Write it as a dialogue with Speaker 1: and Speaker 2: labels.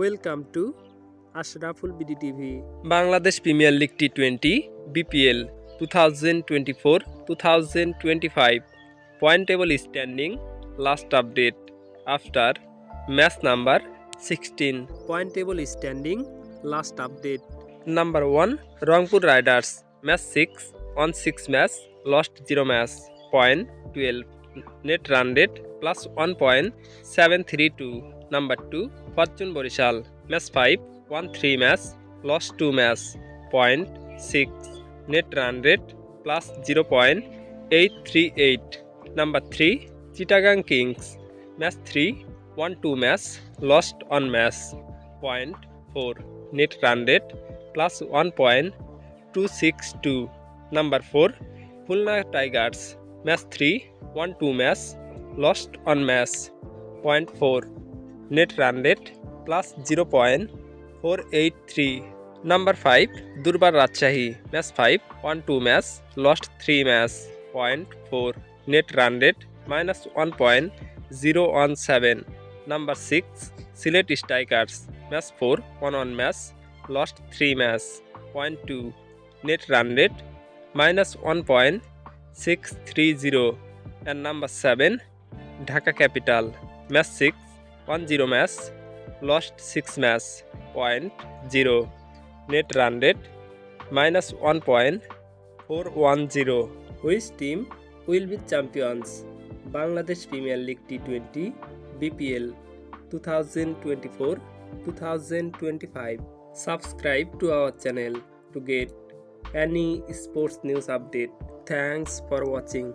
Speaker 1: Welcome to Ashraful BD TV
Speaker 2: Bangladesh premier league T twenty BPL two thousand twenty four two thousand twenty five point table standing last update after match number sixteen
Speaker 1: point table standing last update
Speaker 2: number one Rangpur Riders match six on six match lost zero match point twelve net run rate plus one point seven three two Number 2, Fortune Borishal. Match 5, won 3 match, lost 2 match. Point 6, net run rate plus 0.838. Number 3, Chittagong Kings. Match 3, won 2 match, lost 1 match. Point 4, net run rate plus 1.262. Number 4, Khulna Tigers. Match 3, won 2 match, lost 1 match. Point 4, net run rate plus zero point four eight three number five Durbar Rajshahi match five one two match lost three match point four net run rate minus one point zero one seven number six Sylhet strikers match four one one match lost three match point two net run rate minus one point six three zero and number seven Dhaka capital match six 1-0 match,
Speaker 1: lost 6 match, 0.0, net run rate -1.410. Which team will be champions? Bangladesh Premier League T20 BPL 2024-2025. Subscribe to our channel to get any sports news update. Thanks for watching.